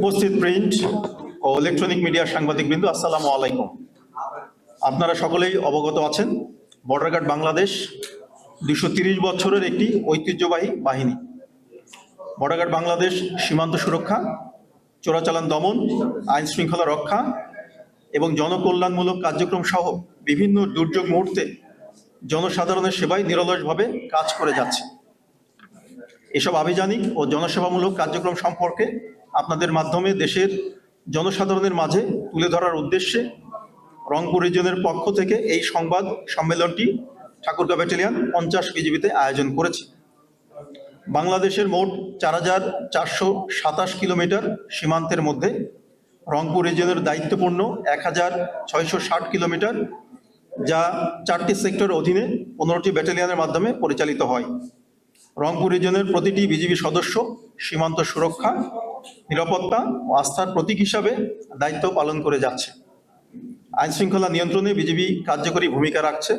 উপস্থিত প্রিন্ট ও ইলেকট্রনিক মিডিয়ার সাংবাদিকবৃন্দ, আসসালামু আলাইকুম। আপনারা সকলেই অবগত আছেন, বর্ডার গার্ড বাংলাদেশ দুশো বছরের একটি ঐতিহ্যবাহী বাহিনী। বর্ডার গার্ড বাংলাদেশ সীমান্ত সুরক্ষা, চোরাচালান দমন, আইন শৃঙ্খলা রক্ষা এবং জনকল্যাণমূলক কার্যক্রম সহ বিভিন্ন দুর্যোগ মুহূর্তে জনসাধারণের সেবায় নিরলসভাবে কাজ করে যাচ্ছে। এসব আভিযানিক ও জনসেবামূলক কার্যক্রম সম্পর্কে আপনাদের মাধ্যমে দেশের জনসাধারণের মাঝে তুলে ধরার উদ্দেশ্যে রংপুর রিজনের পক্ষ থেকে এই সংবাদ সম্মেলনটি ঠাকুরগাঁ ব্যাটালিয়ন পঞ্চাশ বিজিবিতে আয়োজন করেছে। বাংলাদেশের মোট চার হাজার চারশো সাতাশ কিলোমিটার সীমান্তের মধ্যে রংপুর রিজনের দায়িত্বপূর্ণ এক হাজার ছয়শো ষাট কিলোমিটার, যা চারটি সেক্টর অধীনে পনেরোটি ব্যাটালিয়নের মাধ্যমে পরিচালিত হয়। রংপুর রিজনের প্রতিটি বিজিবি সদস্য সীমান্ত সুরক্ষা নিরাপত্তা ও আস্থার প্রতীক হিসাবে দায়িত্ব পালন করে যাচ্ছে। আইন শৃঙ্খলা নিয়ন্ত্রণে বিজেপি কার্যকরী ভূমিকা রাখছে,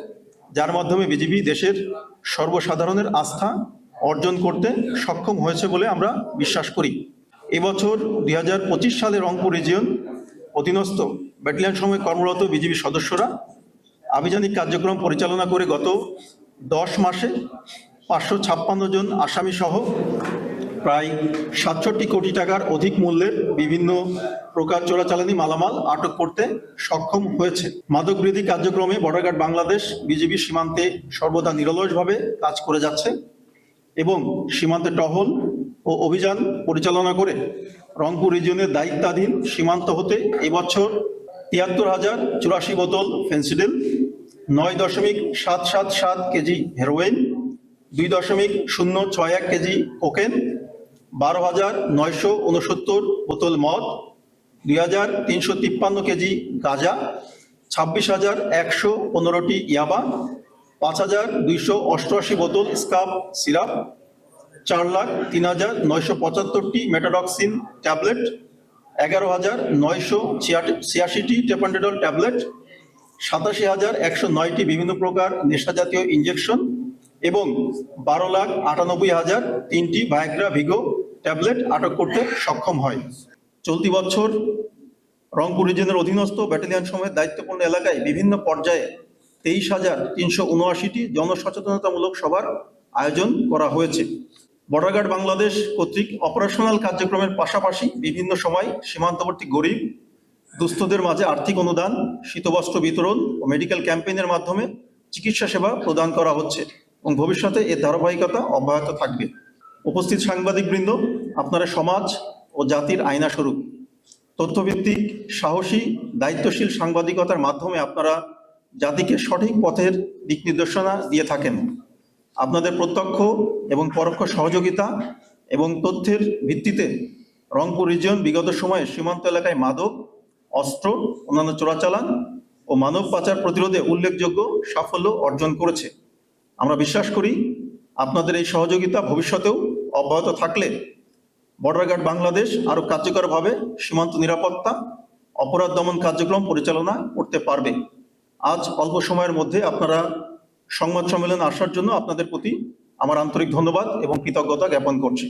যার মাধ্যমে বিজিবি দেশের সর্বসাধারণের আস্থা অর্জন করতে সক্ষম হয়েছে বলে আমরা বিশ্বাস করি। এবছর দুই হাজার পঁচিশ সালে রংপুর রিজিয়ন অধীনস্থ ব্যাটালিয়ন সময় কর্মরত বিজিবি সদস্যরা আভিযানিক কার্যক্রম পরিচালনা করে গত দশ মাসে পাঁচশো ছাপ্পান্ন জন আসামি সহ প্রায় সাতষট্টি কোটি টাকার অধিক মূল্যের বিভিন্ন প্রকার চোরাচালানি মালামাল আটক করতে সক্ষম হয়েছে। মাদক বিরোধী কার্যক্রমে বর্ডার গার্ড বাংলাদেশ বিজিবি সীমান্তে সর্বদা নিরলসভাবে কাজ করে যাচ্ছে এবং সীমান্তে টহল ও অভিযান পরিচালনা করে রংপুর রিজিয়নের দায়িত্বাধীন সীমান্ত হতে এবছর তিয়াত্তর হাজার চুরাশি বোতল ফেন্সিডিল, নয় দশমিক সাত সাত সাত কেজি হেরোইন, দুই দশমিক শূন্য ছয় এক কেজি কোকেন বারো হাজার নয়শো উনসত্তর বোতল মদ, দুই হাজার তিনশো তিপ্পান্ন কেজি গাঁজা, ছাব্বিশ হাজার একশো পনেরোটি ইয়াবা, পাঁচ হাজার দুইশো অষ্টআশি বোতল স্কাপ সিরাপ, চার লাখ তিন হাজার নয়শো পঁচাত্তরটি মেটাডক্সিন ট্যাবলেট, এগারো হাজার নয়শো ছিয়াশিটি টেপান্ডেডল ট্যাবলেট, সাতাশি হাজার একশো নয়টি বিভিন্ন প্রকার নেশাজাতীয় ইঞ্জেকশন এবং বারো লাখ আটানব্বই হাজার তিনটি ভায়াগ্রা ভিগো ট্যাবলেট আটক করতে সক্ষম হয়। চলতি বছর রংপুর রিজনের অধীনস্থ ব্যাটালিয়ন সময়ের দায়িত্বপূর্ণ এলাকায় বিভিন্ন পর্যায়ে তেইশ হাজার তিনশো উনআশিটি জনসচেতনতামূলক সভার আয়োজন করা হয়েছে। বর্ডার গার্ড বাংলাদেশ কর্তৃক অপারেশনাল কার্যক্রমের পাশাপাশি বিভিন্ন সময় সীমান্তবর্তী গরিব দুস্থদের মাঝে আর্থিক অনুদান, শীতবস্ত্র বিতরণ ও মেডিকেল ক্যাম্পেইনের মাধ্যমে চিকিৎসা সেবা প্রদান করা হচ্ছে এবং ভবিষ্যতে এর ধারাবাহিকতা অব্যাহত থাকবে। উপস্থিত সাংবাদিকবৃন্দ, আপনারা সমাজ ও জাতির আয়না স্বরূপ তথ্যভিত্তিক, সাহসী, দায়িত্বশীল সাংবাদিকতার মাধ্যমে আপনারা জাতিকে সঠিক পথের দিক নির্দেশনা দিয়ে থাকেন। আপনাদের প্রত্যক্ষ এবং পরোক্ষ সহযোগিতা এবং তথ্যের ভিত্তিতে রংপুর রিজিয়ন বিগত সময়ে সীমান্ত এলাকায় মাদক, অস্ত্র, অন্যান্য চোরাচালান ও মানব পাচার প্রতিরোধে উল্লেখযোগ্য সাফল্য অর্জন করেছে। আমরা বিশ্বাস করি, আপনাদের এই সহযোগিতা ভবিষ্যতেও অব্যাহত থাকলে বর্ডার গার্ড বাংলাদেশ আরও কার্যকরভাবে সীমান্ত নিরাপত্তা, অপরাধ দমন কার্যক্রম পরিচালনা করতে পারবে। আজ অল্প সময়ের মধ্যে আপনারা সংবাদ সম্মেলনে আসার জন্য আপনাদের প্রতি আমার আন্তরিক ধন্যবাদ এবং কৃতজ্ঞতা জ্ঞাপন করছি।